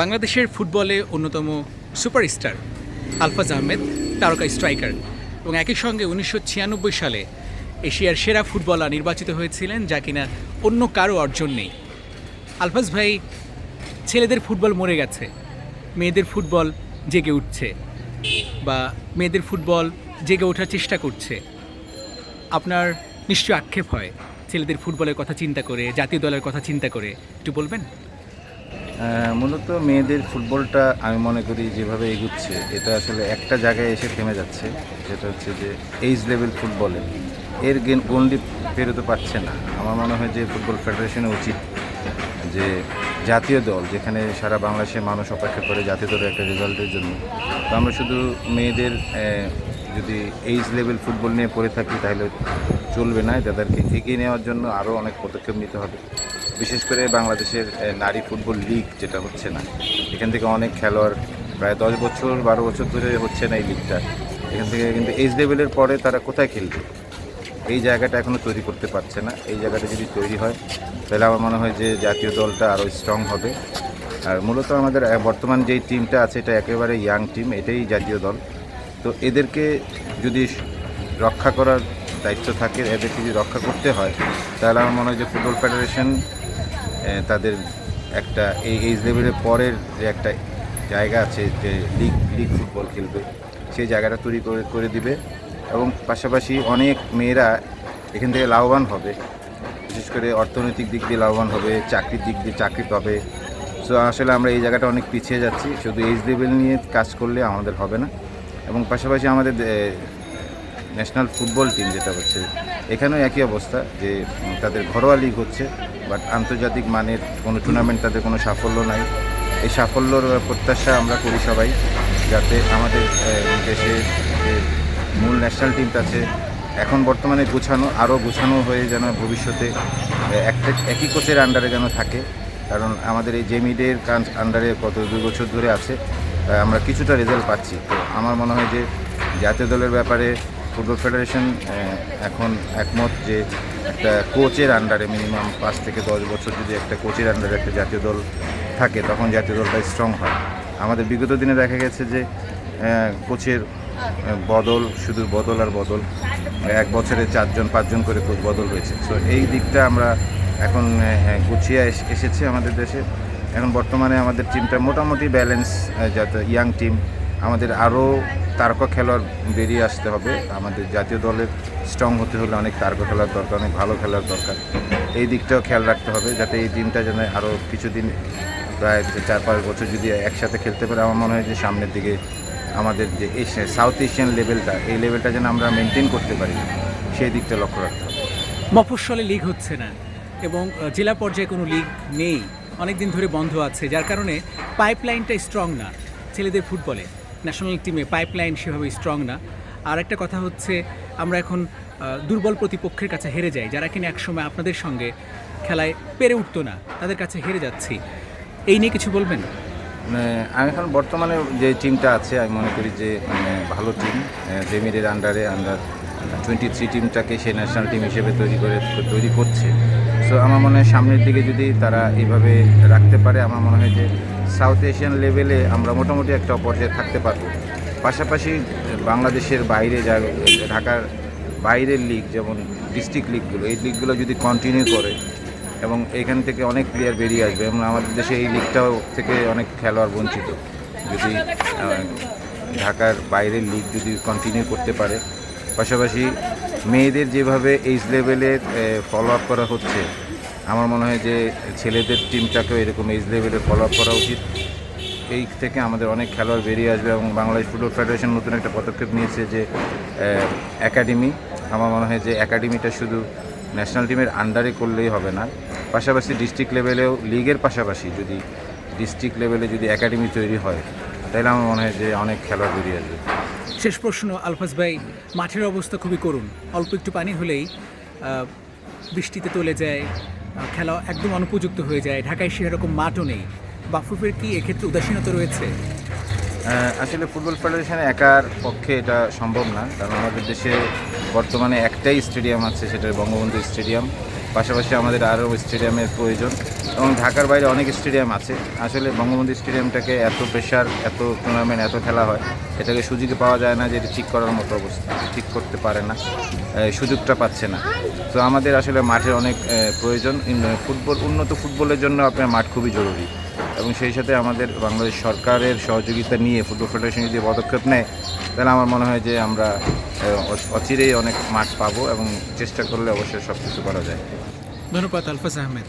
বাংলাদেশের ফুটবলে অন্যতম সুপারস্টার আলফাজ আহমেদ তারকা স্ট্রাইকার এবং একই সঙ্গে উনিশশো ছিয়ানব্বই সালে এশিয়ার সেরা ফুটবলার নির্বাচিত হয়েছিলেন যা কিনা অন্য কারও অর্জন নেই। আলফাজ ভাই, ছেলেদের ফুটবল মরে গেছে, মেয়েদের ফুটবল জেগে উঠছে বা মেয়েদের ফুটবল জেগে ওঠার চেষ্টা করছে। আপনার নিশ্চয় আক্ষেপ হয় ছেলেদের ফুটবলের কথা চিন্তা করে, জাতীয় দলের কথা চিন্তা করে, একটু বলবেন? মূলত মেয়েদের ফুটবলটা আমি মনে করি যেভাবে এগুচ্ছে, এটা আসলে একটা জায়গায় এসে থেমে যাচ্ছে, যেটা হচ্ছে যে এইজ লেভেল ফুটবলে। এর গেন- গণ্ডি পেরোতে পারছে না। আমার মনে হয় যে ফুটবল ফেডারেশনের উচিত যে জাতীয় দল, যেখানে সারা বাংলাদেশের মানুষ অপেক্ষা করে জাতীয় দলের একটা রেজাল্টের জন্য, তো আমরা শুধু মেয়েদের যদি এইজ লেভেল ফুটবল নিয়ে পড়ে থাকি তাহলে চলবে না। তাদেরকে এগিয়ে নেওয়ার জন্য আরও অনেক পদক্ষেপ নিতে হবে। বিশেষ করে বাংলাদেশের নারী ফুটবল লিগ যেটা হচ্ছে না, এখান থেকে অনেক খেলোয়াড় প্রায় দশ বছর, বারো বছর ধরে হচ্ছে না এই লিগটা। এখান থেকে কিন্তু এইজ লেভেলের পরে তারা কোথায় খেলবে? এই জায়গাটা এখনও তৈরি করতে পারছে না। এই জায়গাটা যদি তৈরি হয়, তাহলে আমার মনে হয় যে জাতীয় দলটা আরও স্ট্রং হবে। আর মূলত আমাদের বর্তমান যেই টিমটা আছে, এটা একেবারে ইয়াং টিম এটাই জাতীয় দল। তো এদেরকে যদি রক্ষা করার দায়িত্ব থাকে, এদেরকে যদি রক্ষা করতে হয়, তাহলে আমার মনে হয় যে ফুটবল ফেডারেশন তাদের একটা এই এইজ লেভেলের পরের যে একটা জায়গা আছে যে লিগ লিগ ফুটবল খেলবে, সেই জায়গাটা তৈরি করে করে দিবে। এবং পাশাপাশি অনেক মেয়েরা এখান থেকে লাভবান হবে। বিশেষ করে অর্থনৈতিক দিক দিয়ে লাভবান হবে, চাকরির দিক দিয়ে চাকরি পাবে। সো আসলে আমরা এই জায়গাটা অনেক পিছিয়ে যাচ্ছি। শুধু এইজ লেভেল নিয়ে কাজ করলে আমাদের হবে না। এবং পাশাপাশি আমাদের ন্যাশনাল ফুটবল টিম যেটা হচ্ছে, এখানেও একই অবস্থা যে তাদের ঘরোয়া লিগ হচ্ছে বাট আন্তর্জাতিক মানের কোনো টুর্নামেন্ট তাদের কোনো সাফল্য নাই। এই সাফল্যর প্রত্যাশা আমরা করি সবাই, যাতে আমাদের দেশে যে মূল ন্যাশনাল টিমটা আছে, এখন বর্তমানে গোছানো, আরও গোছানো হয়ে যেন ভবিষ্যতে একটা, একই কোচের আন্ডারে যেন থাকে। কারণ আমাদের এই জেমিডের কাজ আন্ডারে কত, দুই বছর ধরে আছে আমরা কিছুটা রেজাল্ট পাচ্ছি। তো আমার মনে হয় যে জাতীয় দলের ব্যাপারে ফুটবল ফেডারেশন এখন একমত যে একটা কোচের আন্ডারে মিনিমাম পাঁচ থেকে দশ বছর যদি একটা কোচের আন্ডারে একটা জাতীয় দল থাকে তখন জাতীয় দলটা স্ট্রং হয়। আমাদের বিগত দিনে দেখা গেছে যে কোচের বদল শুধু বদল আর বদল এক বছরে চারজন পাঁচজন করে কোচ বদল হয়েছে। সো এই দিকটা আমরা এখন আহ, গুছিয়ে এস- এসেছে আমাদের দেশে। এখন বর্তমানে আমাদের টিমটা মোটামুটি ব্যালেন্স যাতে ইয়াং টিম আমাদের আরও তারকা খেলোয়াড় বেরিয়ে আসতে হবে। আমাদের জাতীয় দলের স্ট্রং হতে হলে অনেক তারকা খেলার দরকার, অনেক ভালো খেলার দরকার। এই দিকটাও খেয়াল রাখতে হবে যাতে এই টিমটা যেন আরও কিছুদিন প্রায় চার পাঁচ বছর যদি একসাথে খেলতে পারে, আমার মনে হয় যে সামনের দিকে আমাদের যে এশিয়া সাউথ এশিয়ান লেভেলটা এই লেভেলটা যেন আমরা মেনটেন করতে পারি, সেই দিকটা লক্ষ্য রাখতে হবে। মফস্বলে লিগ হচ্ছে না এবং জেলা পর্যায়ে কোনো লিগ নেই। অনেক দিন ধরে বন্ধ আছে, যার কারণে পাইপলাইনটা স্ট্রং না ছেলেদের ফুটবলে ন্যাশনাল টিমে পাইপলাইন সেভাবে স্ট্রং না। আর একটা কথা হচ্ছে, আমরা এখন দুর্বল প্রতিপক্ষের কাছে হেরে যাই, যারা কিনা একসময় আপনাদের সঙ্গে খেলায় পেরে উঠতো না, তাদের কাছে হেরে যাচ্ছি। এই নিয়ে কিছু বলবেন? মানে আমি এখন বর্তমানে যে টিমটা আছে, আমি মনে করি যে মানে ভালো টিম জেমিরের আন্ডারে আন্ডার টোয়েন্টি থ্রি টিমটাকে সে ন্যাশনাল টিম হিসেবে তৈরি করে, তৈরি করছে। সো আমার মনে হয় সামনের দিকে যদি তারা এইভাবে রাখতে পারে, আমার মনে হয় যে সাউথ এশিয়ান লেভেলে আমরা মোটামুটি একটা পর্যায়ে থাকতে পারব। পাশাপাশি বাংলাদেশের বাইরে যা, ঢাকার বাইরের লিগ যেমন ডিস্ট্রিক্ট লিগগুলো এই লিগগুলো যদি কন্টিনিউ করে, এবং এখান থেকে অনেক প্লেয়ার বেরিয়ে আসবে, এবং আমাদের দেশে এই লিগটাও থেকে অনেক খেলোয়াড় বঞ্চিত। যদি ঢাকার বাইরের লিগ যদি কন্টিনিউ করতে পারে। পাশাপাশি মেয়েদের যেভাবে এইজ লেভেলে ফলো আপ করা হচ্ছে আমার মনে হয় যে ছেলেদের টিমটাকেও এরকম এইজ লেভেলে ফলো আপ করা উচিত। এই থেকে আমাদের অনেক খেলোয়াড় বেরিয়ে আসবে এবং বাংলাদেশ ফুটবল ফেডারেশন নতুন একটা পদক্ষেপ নিয়েছে যে একাডেমি আমার মনে হয় যে একাডেমিটা শুধু ন্যাশনাল টিমের আন্ডারে করলেই হবে না। পাশাপাশি ডিস্ট্রিক্ট লেভেলেও লিগের পাশাপাশি যদি ডিস্ট্রিক্ট লেভেলে যদি একাডেমি তৈরি হয়, তাহলে আমার মনে হয় যে অনেক খেলোয়াড় বেরিয়ে আসবে। শেষ প্রশ্ন, আলফাজ ভাই, মাঠের অবস্থা খুবই করুণ। অল্প একটু পানি হলেই বৃষ্টিতে তলে যায় খেলা একদম অনুপযুক্ত হয়ে যায়। ঢাকায় সেরকম মাঠও নেই। বাফুফের কি এক্ষেত্রে উদাসীনতা রয়েছে? আসলে ফুটবল ফেডারেশন একার পক্ষে এটা সম্ভব না, কারণ আমাদের দেশে বর্তমানে একটাই স্টেডিয়াম আছে, সেটা বঙ্গবন্ধু স্টেডিয়াম। পাশাপাশি আমাদের আরও স্টেডিয়ামের প্রয়োজন। এবং ঢাকার বাইরে অনেক স্টেডিয়াম আছে। আসলে বঙ্গবন্ধু স্টেডিয়ামটাকে এত প্রেশার এত টুর্নামেন্ট এত খেলা হয়, এটাকে সুযোগে পাওয়া যায় না যে এটা ঠিক করার মতো অবস্থা, ঠিক করতে পারে না সুযোগটা পাচ্ছে না। তো আমাদের আসলে মাঠের অনেক প্রয়োজন। ফুটবল, উন্নত ফুটবলের জন্য আপনার মাঠ খুবই জরুরি। এবং সেই সাথে আমাদের বাংলাদেশ সরকারের সহযোগিতা নিয়ে, ফুটবল ফেডারেশন যদি পদক্ষেপ নেয়, তাহলে আমার মনে হয় যে আমরা অচিরেই অনেক মাঠ পাবো এবং চেষ্টা করলে অবশ্যই সব কিছু করা যায়। ধন্যবাদ, আলফাজ আহমেদ।